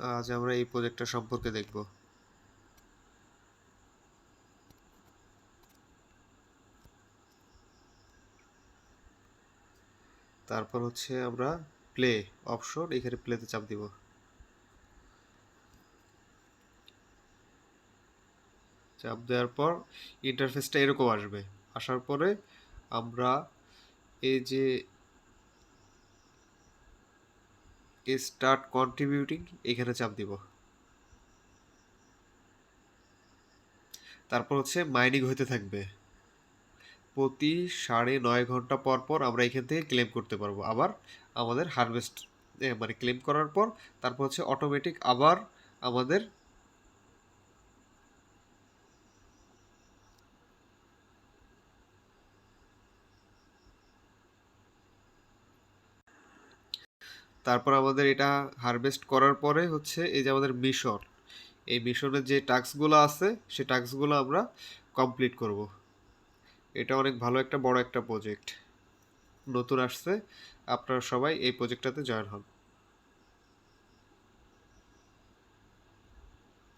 আজ আমরা এই প্রজেক্টটা সম্পর্কে দেখব। তারপর হচ্ছে আমরা প্লে অপশন এখানে প্লেতে চাপ দিব। চাপ দেওয়ার পর ইন্টারফেসটা এরকম আসবে। আসার পরে আমরা এই যে স্টার্ট কন্ট্রিবিউটিং এখানে চাপ দিব। তারপর হচ্ছে মাইনিং হতে থাকবে। প্রতি সাড়ে নয় ঘণ্টা পর পর আমরা এখান থেকে ক্লেম করতে পারব। আবার আমাদের হারভেস্ট মানে ক্লেম করার পর তারপর হচ্ছে অটোমেটিক আবার আমাদের তারপর আমাদের এটা হারভেস্ট করার পরে হচ্ছে এই যে আমাদের মিশন। এই মিশনের যে টাস্কগুলো আছে, সে টাস্কগুলো আমরা কমপ্লিট করব। এটা অনেক ভালো একটা বড় একটা প্রজেক্ট নতুন আসছে, আপনারা সবাই এই প্রজেক্টটাতে জয়েন হন।